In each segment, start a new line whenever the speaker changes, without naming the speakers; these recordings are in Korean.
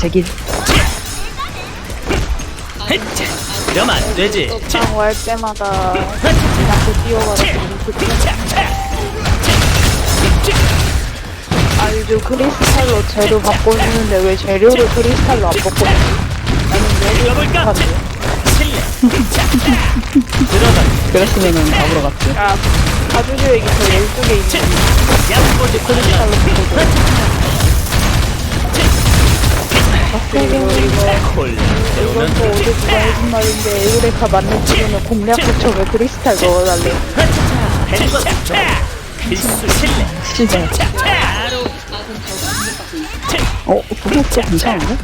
제길.
이러면 안 되지.
땅할 때마다 자꾸 뛰어가지고 아니 저 크리스탈로 재료 바꿔주는데 왜 재료를 크리스탈로 안 바꿔주지? 나는 왜
가볼까?
이렇게
실례. 들어가.
그랬으면은 잡으러 갔지.
아 가주교육이 저 12개 있는
양보지.
크리스탈로 바꿔줘 그리고 이거
콜.
이건 또 누가 해준 말인데 에우레카 맞는 찍으면 공략 부처에 크리스탈 넣어달래.
시작. 어, 그거 또 괜찮은데?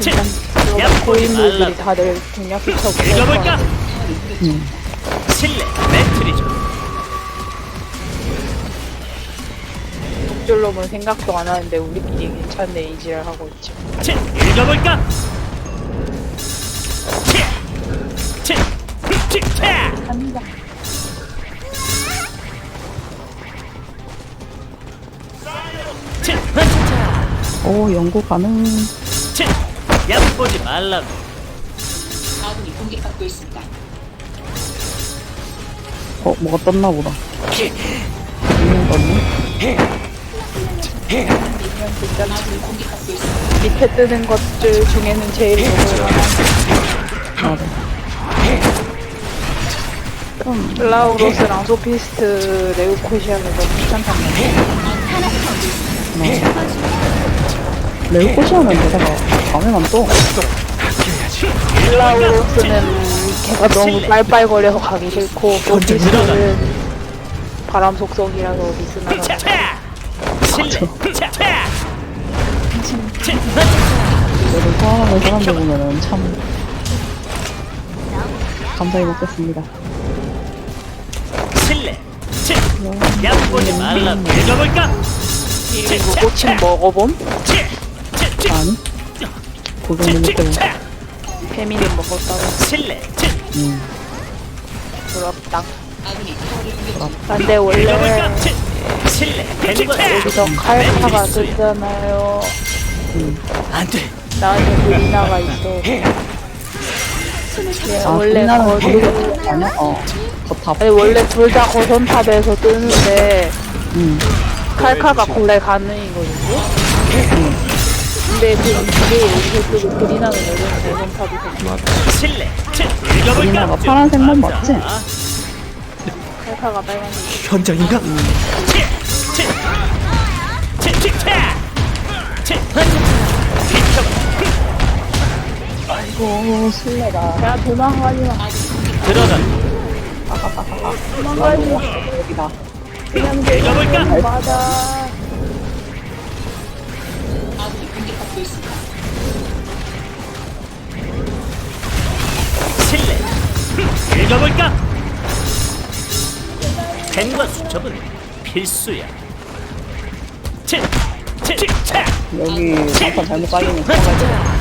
일단
말라.
고인물들이 다들 공략
읽어볼까?
응.
실례. 매트리죠.
놈은 생각도 안 하는데 우리끼리 괜찮네 이지랄 하고 있지
치, 읽어볼까? 치, 치, 치, 치,
오, 연구 가능.
치. 양보지 말라고.
어, 뭐가 떴나 보다. 있는 거니?
밑에 뜨는 것들 중에는 제일 좋은
맞아. 좀,
플라우로스랑 소피스트 레우코시아가 너무 귀찮다네
레오 꼬시하면 되다가 밤에만 또.
플라우로스는 걔가 너무 빨빨거려서 가기 싫고 소피스트는 바람 속성이라서
치,
미스나가
치,
너를 사랑하는 사람들 보면은 참. 감사히 먹겠습니다.
실례. 읽어볼까?
그리고 꽃은 먹어봄?
아니?
치,
때문에.
치.
페미는 먹었다고
실례.
응.
부럽다 근데 원래 여기서 칼파가 뜨잖아요
안 돼.
나한테 그리나가 있어 얘
아,
원래
우리나라는
거기
아니야? 어. 거탑.
아니 원래 둘 다 거선탑에서 뜨는데
응.
칼카가 원래 가능이거든요 근데 그 이게 여기서 뜨고 그리나는 여기서 거선탑에서
실례.
우리나라가 파란색만 맞지?
칼카가 빨간색
현장인가?
아이고, 술래다.
야 도망가지 마
들어가.
도망가지 마
여기다.
그냥
읽어볼까?
그냥 맞아
실례. 읽어볼까? 펜과 수첩은 필수야. 치, 치, 치, 치.
여기 장판 잘못 깔리면 들어가야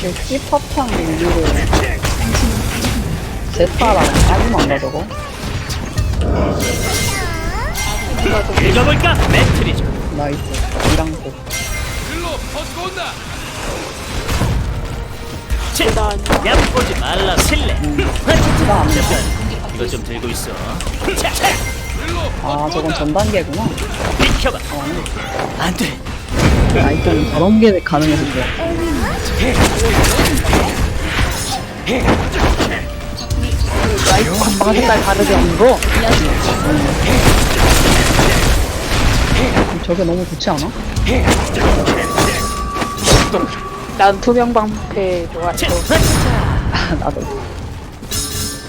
돼. 힙합창 인류를 제파랑 아니면 안 가져고?
읽어볼까? 매트리죠.
나이스. 이랑고.
치, 얕보지 말라. 실례.
나안 돼.
잠깐, 이거 좀 들고 있어.
아, 저건 전 단계구나.
비켜봐.
어,
안 돼.
아이템 저런 게 가능해서
건방 색깔 다르지 않은 거?
저게 너무 좋지 않아?
난 투명 방패 좋아해서
아, 나도.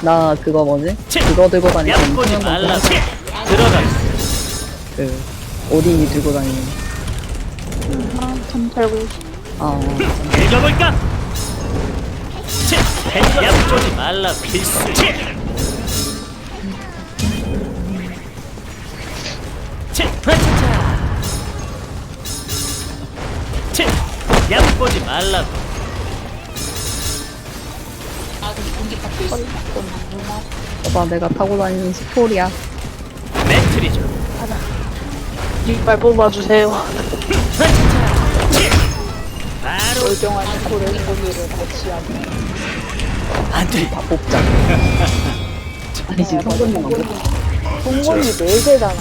나 그거 뭐지?
치.
그거 들고 다니는 투명. 방패.
치. 들어가.
그 오딘이 들고 다니는.
참 살고
아,
읽어볼까? 치, 얕보지 말라. 필수. 얕보지 말라고.
봐봐 내가 타고 다니는 스포리야
매트리죠.
이빨 뽑아주세요. 멀쩡한 소리를 같이 하면.
안돼.
다 뽑자 아니 지금 성분만 안 뽑자
성분이 4개잖아.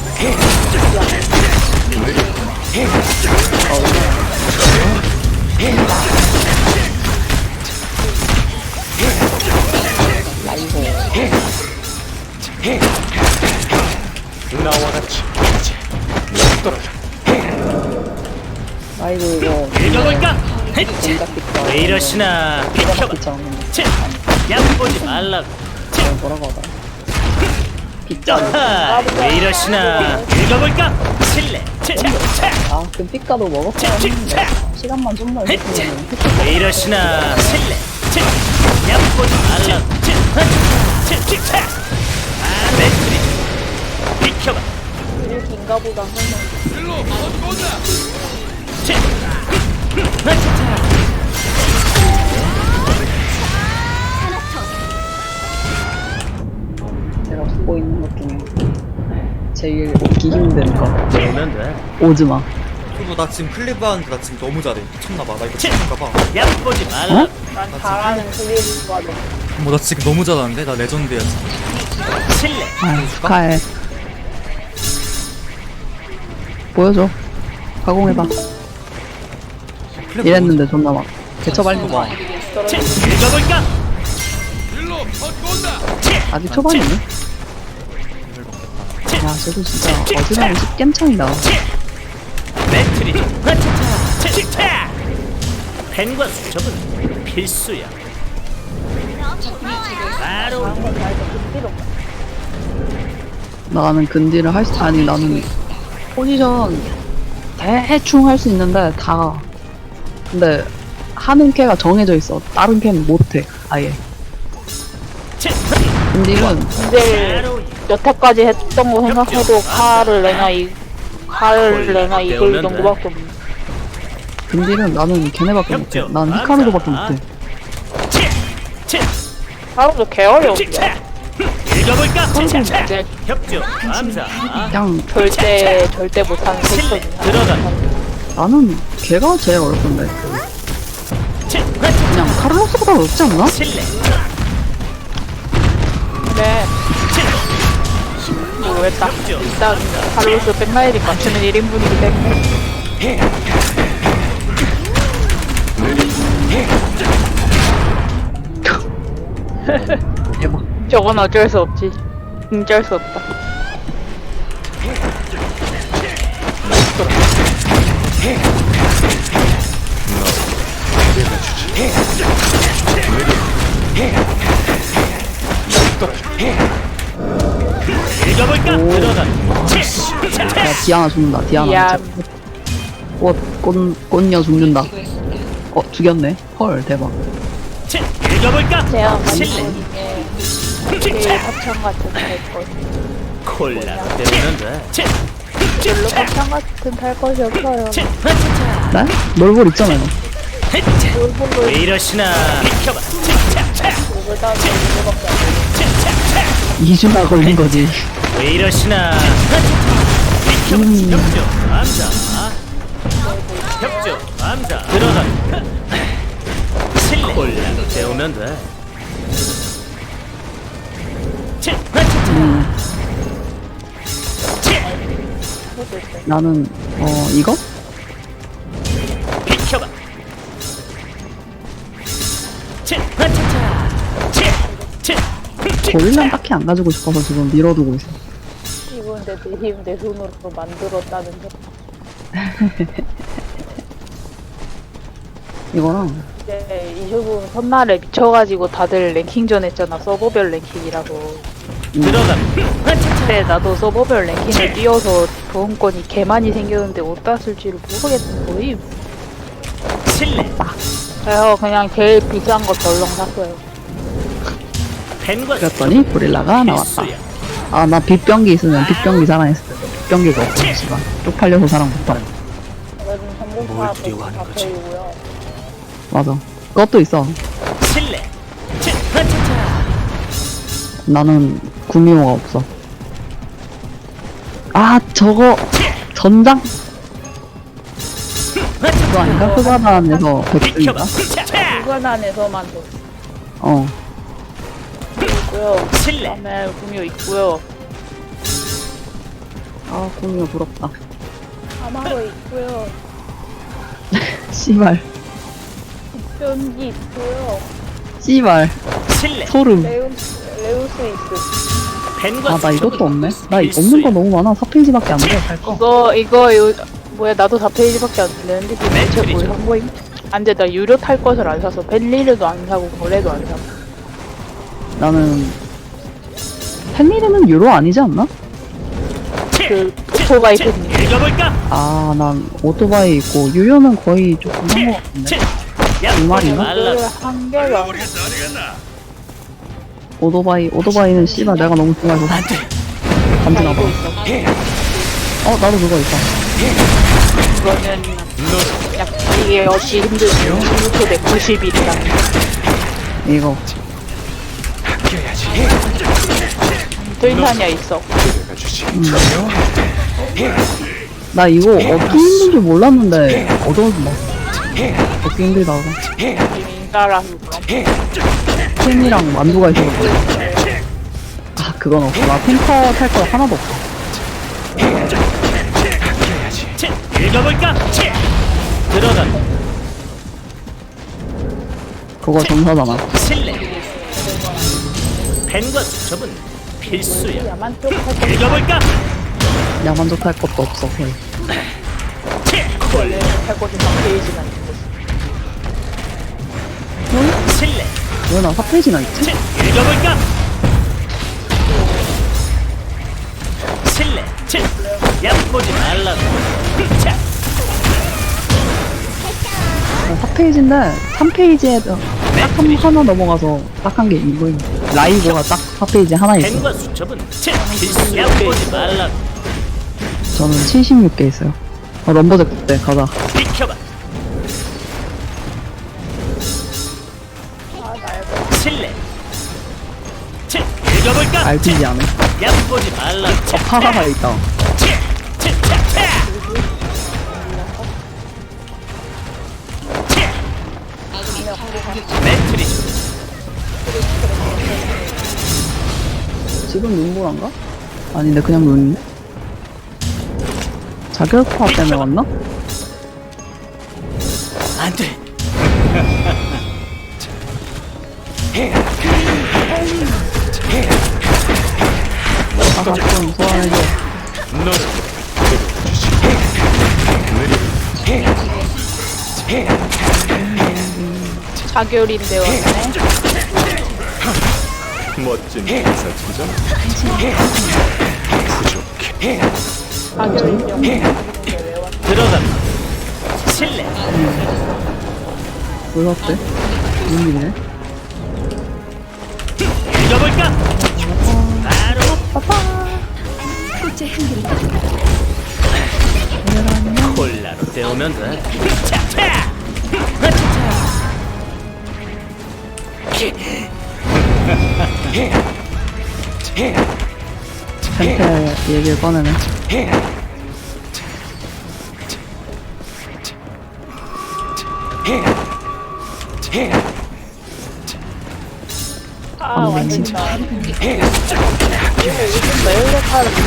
아이고
나와 같이 이제 떨어져.
아이고 이거?
왜 이러시나? 비켜봐. 얕보지 말라고. 치,
뭐라고 하더라 빗자
아하, 왜 이러시나? 읽어볼까? 실례.
아
치,
했는데
치.
시간만 좀더. 있었으면
왜 이러시나? 실례. 치, 얕보지 말라고. 치, 치, 치, 치. 아, 매트리. 비켜봐.
긴가 보다 하면.
치, 하차차.
제가 쓰고 있는 것 중에 제일 오기 힘든 거
오면 돼.
오즈마
그리고 나 지금 클리브 하는데 나 지금 너무 잘해 미쳤나봐 나 이거
치.
치는가봐
얕보지 말라고.
어?
난 잘하는 클리브가 돼.
어머 나 지금 너무 잘하는데? 나 레전드야 지금
실례.
아 축하해 보여줘 가공해봐 이랬는데 존나 막 개처발리고
봐
읽어볼까? 치,
아직 초반이네? 야 쟤도 진짜 어지간히 10겜 차이다.
치. 펜과 수첩은 필수야. 바로.
나는 근디를 할 수, 아니 나는 포지션 대충 할 수 있는데 다 근데 하는 캐가 정해져 있어 다른 캐는 못해 아예
치.
근디는
근데 여태까지 했던 거 생각해도 칼을 내나 이 칼을 내나 이걸 정도밖에 없네.
근디는 나는 걔네밖에 못해. 난 히카루도밖에. 못해
칼도 개 어려워.
치, 치. 읽어볼까? 협조.
그냥
절대 절대 못하는. 섹션이야.
들어가.
나는 걔가 제일 어렵던데
치,
그냥 카를로스보다 어렵지 않나?
치,
모르겠다. 일단 카를로스 백나일이 맞추는 1인분이기 때문에
대박
저건 어쩔 수 없지. 어쩔 수 없다.
읽어볼까? 치.
야 디아나 죽는다 디아나
미안.
진짜 꽃, 꽃, 꽃녀 죽는다 어 죽였네 헐 대박
치, 읽어볼까?
제가. 만든
치, 치.
제일 합창 같은 탈것.
콜라 치,
별로
치.
합창 같은 탈 것이 없어요.
네? 놀볼 있잖아요
왜 이러시나? 비켜봐. 치, 치, 치.
목을 따는 이거밖에 안 돼.
치, 치, 치.
2주나 걸린 거지
왜 이러시나? 협조,
음.
협조. 협조. 들어가. 실내. 콜라 때우면 돼.
나는 어 이거?
비켜봐. 치, 하차차. 치, 치, 치.
고릴라 딱히 안 가지고 싶어서 지금 밀어두고 있어
이건 내 힘, 내 손으로 만들었다는 게.
이거랑
이제 이슈분 첫날에 미쳐가지고 다들 랭킹전 했잖아. 서버별 랭킹이라고.
들어가.
근데 나도 서버별 랭킹을 뛰어서 보험권이 개 많이 생겼는데 어디다 쓸지를 모르겠는 거임.
실내.
그래서 그냥 제일 비싼 거 덜렁 샀어요.
그랬더니 고릴라가 나왔다
필수야.
아 나 빗병기 있으면 빗병기 자랑했을 텐데 역경기가 없어 쪽팔려서 사람 못하고
뭘 두려워하는 거지?
맞아 그것도 있어
실례 치, 하차차
나는 구미호가 없어 아 저거 전장? 그거 아닌가? 흑화단에서!
주관안에서만 더
어
있고요.
실례
그다음에 구미호 있고요.
아 구미호 부럽다
아마로 있고요.
씨발
변기 있고요.
씨발
실례
소름
레우 레우스 있어.
펜과
아 나 이것도 없네 나 이-. 없는 거 너무 많아 4페이지밖에 안돼살거
이거 이거 요 뭐야 나도 4페이지밖에 안 되는데 그 대체 뭘
맨줄이죠.
한거임? 안돼 나 유료 탈 것을 안 사서 벨리르도 안 사고 거래도 안 사고
나는 팬미르는 유로 아니지 않나?
그 오토바이
읽어볼까?
아 난 오토바이 있고 유료는 거의 조금 한거 같은데 두 마리인가?
말라
그거를 한 개가
오토바이 오토바이는 씨발 내가 너무 좋아해서 간지나 봐. 어 나도 그거 있다.
이거는 약 이게 얻기 힘들고 16초 190일이다.
이거.
트윈타니아 있어.
주지.
나 이거 얻기 힘든 줄 몰랐는데 얻어서 얻기 힘들다고.
민가라는 거
팬이랑 만두가 있어서 아 그건 없어. 나 탱커 탈 거 하나도 없어.
치, 읽어볼까? 치! 들어가.
그거 전사잖아
실례. 펜과 수첩은 필수야. 읽어볼까?
야만족 탈 것도 없어 거의.
치!
원래 할 것이 4페이지만 있어
실례
왜나 4페이지나 있지?
치! 읽어볼까? 실례 치! 얕보지 말라고 차!
나 4페이지인데 3페이지에 딱한 하나 넘어가서 딱 한 게 이거 라이브가 딱 4페이지 하나 있어
펜과 수첩은 치! 필수 얕보지 말라고
저는 76개 있어요 어, 럼버잭 그때 가자
비켜봐
RPG 안에
얕보지 말라고 차!
파가가 있다. 지금 눈보란가? 아닌데 그냥 눈. 자격파 때문에 왔나?
안돼
아가 소환해줘
자결인데 왔네.
멋진 기사치죠. 부족해.
들어가. 실례.
몰랐대? 눈이네
읽어볼까? 바로 콜라로 때우면 돼 차! 차!
펜테 얘기를 꺼내네
아 완전 나 요즘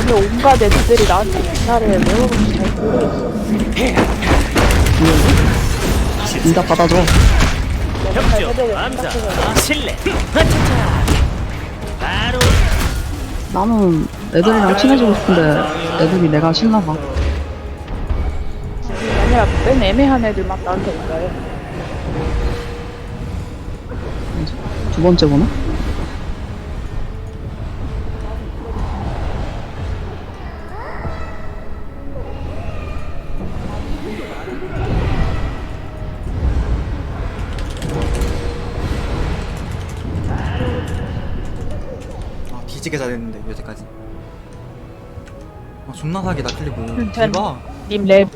보면 온갖 애들이 나한테 기사를 왜 오는지 잘 모르겠어.
인자 받아줘.
협조 암사 실례 하차차 바로.
나는 애들이랑 친해지고 싶은데 애들이 내가 싫나봐.
아니라 맨 애매한 애들만 나한테 온다요
두 번째구나?
아 뒤지게 잘했는데 여태까지. 아, 존나 사기다 클리브.
전-
대박.
님 랩.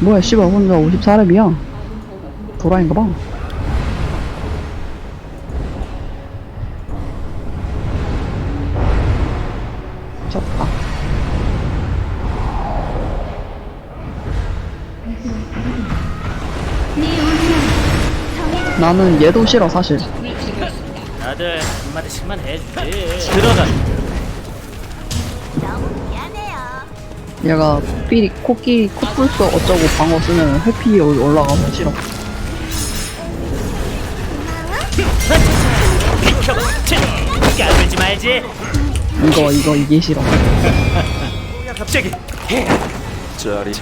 뭐야 씨발 혼자 54렙이야? 도라인가 봐 나는 얘도 싫어 사실.
다들 한마디씩만 해주지. 들어가.
얘가 삐리 코끼리 코뿔소 어쩌고 방어 쓰면 회피 올라가서 싫어.
까불지 말지.
이거 이거 이게 싫어.
뭐야 갑자기.
짜리